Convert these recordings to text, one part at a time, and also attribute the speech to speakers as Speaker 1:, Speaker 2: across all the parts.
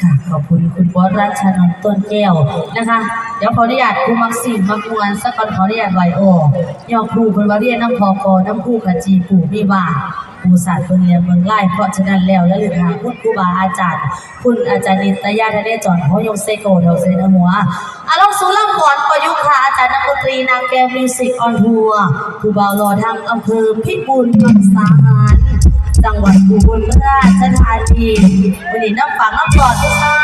Speaker 1: ค่ะขอบคุณคุณบอสรัชนนท์ต้นแก้วนะคะ เดี๋ยวขออนุญาตครูมักซิมมักมวนสักก่อนขออนุญาตไวโอยอคูเป็นวาเรียน้ำพอกอน้ำคู่ขจีปู่มีว่าปูศาสตร์เมืองเรียนเมืองไร่เพราะฉะนั้นแล้วแล้วลืมหาคุณครูบาอาจารย์ คุณอาจารย์นิตยาทะเลจอนเขายงเซโกเดาเซนหัวอาลองสุล่ำก่อนประยุกต์ค่ะอาจารย์นักดนตรีนางแก้วมิวสิกออนทัวร์ครูบาวรอทางอำเภอพิบูลมังสาหาร จังหวัดอุบลราชธานีวันนี้น้ำฝากน้ำปลอดทุกเช้า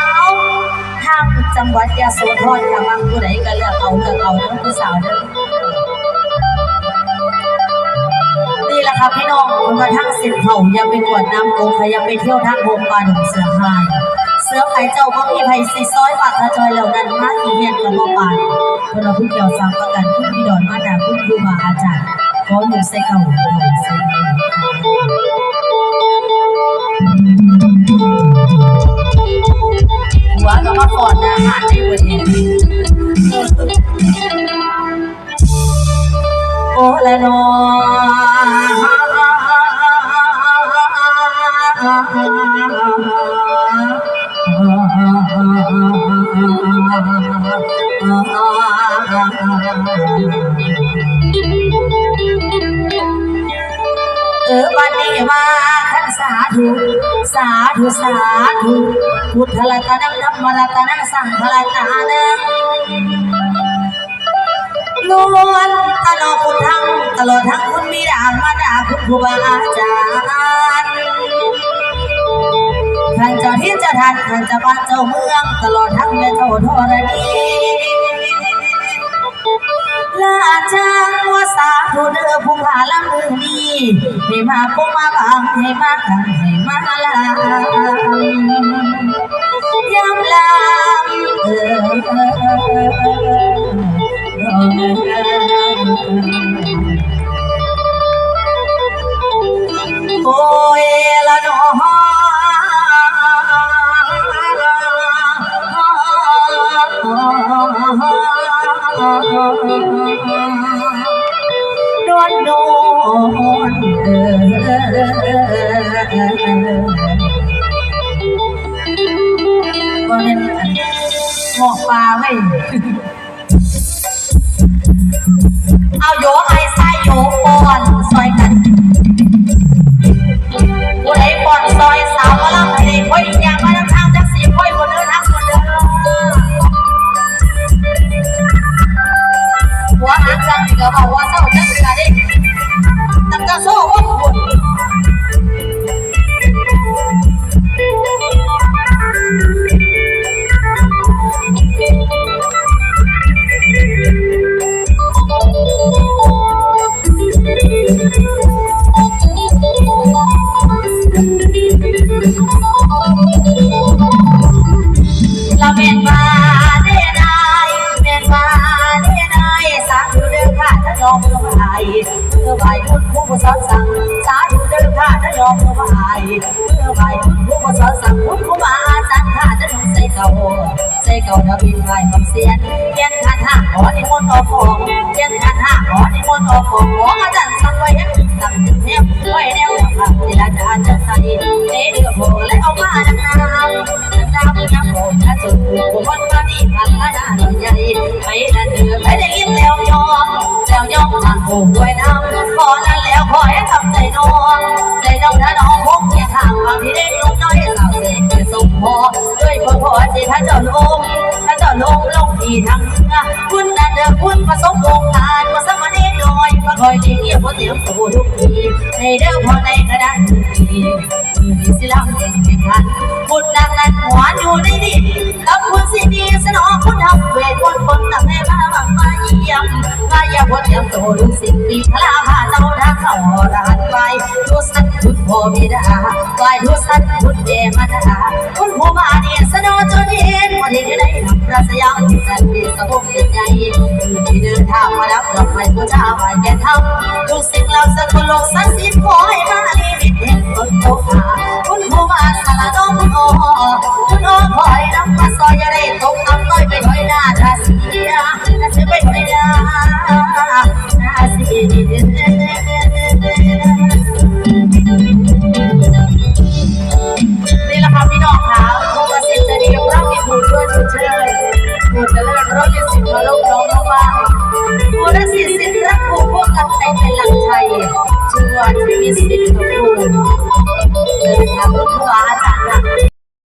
Speaker 1: ทางจังหวัดยะโสธรค่ะบางผู้ใดก็เลือกเอาเลือกเอาน้องผู้สาวเด้อนี่แหละค่ะพี่น้องคุณมาทั้งสินเขาย่าไปกวดน้ำโกงค่ะอย่าไปเที่ยวทางโบงปาหนุ่มเสือพายเสือไผ่เจ้าพ่อพี่ไผ่สีซ้อยปากกระจอยเหล่านั้นมาขี่เฮียนกับพ่อปานคนเราผู้เกี่ยวสังประกันคุณพี่ดอนมาดาคุณครูบาอาจารย์ขออยู่ใส่เก่าอยู่ใส่เก่า ก่อนนะ เออวันนี้มาขันสาธุสาธุสาธุพุทธรัตนังธรรมรัตนังสังฆรัตนังล้วนตลอดพุทธังตลอดทั้งคุณบิดามาดาคุณครูบาอาจารย์ท่านเจ้าที่เจ้าท่านท่านเจ้าบ้านเจ้าเมือง ตลอดทั้งแม่เจ้าธรณีลาจังว่า สาธุเด้อผู้ผาละมือนีให้มาปกมาบังให้มาขังให้มาลายำลำเออโอ้ยละน้อโอนโดนเออก็เล่นหมอกปลาไว้เอาโยกไอ้ไส้โยกปอนซอย เมื่อไหวคุณผู้ประสอนสั่งสาธุเด้อค่ะถ้ายอมมือไหวเมื่อไหวคุณผู้ประสอนสั่งคุณผู้มาอาจารย์ค่ะจะนุ่งใส่เก่าใส่เก่านะบินไหวคำเสียนเพียนคาถาขอในมนต์ออกของเพียนคาถาขอในมนต์ออกของขออาจารย์สั่งไว้ให้สั่งถึงแนวไว้แนวค่ะเวลาจะอาจารย์ใส่เนื้อโผล่และเอามาดังน้ำดาวน้ำผมถ้าสุด มทางด้วยน้ำขอนั้นแล้วขอให้ทำใจน้องใจน้องถ้าน้องพกเคียงข้างบางทีได้นุ่มน้อยสาวเสกจะส่งพอด้วยพอพอสิถ้าเจ้าลงถ้าเจ้าลงลงที่ทางเหนือคุณนั่นเด้อคุณผสมวงการมาสมัยนี้น้อยมาคอยดีเกี่ยวกับเสียงสูทุกทีในเด้อพอในกระดานทุกทีมีสิลำเองไม่ทันคุณนางนั้นหัวอยู่ในดินกับคุณสิดีสนองคุณทำเวทคนคนตั้งแต่มาบังมาเยี่ยมมาย่าพดยังโตลูกสิบปีพลาพาเจ้าทางเขาร้านไปทุสันทุดพ่อบิดาไหวทุสันทุดเดมาดาคุณผู้มาเนี่ยสนอจนเห็นวันนี้ได้นำพระสยามที่แสนดีสะบกใหญ่ที่เดินทางมารับดอกไม้บูชาไหวแก่ทำทุกสิ่งเราสักุลโลกสันสิทธิ์ขอให้มาลีมิตเห็นคนโตขาคุณผู้มาสารน้องคุณโอ ดูมิสติดตัวผู้นะครับว่าอาจาร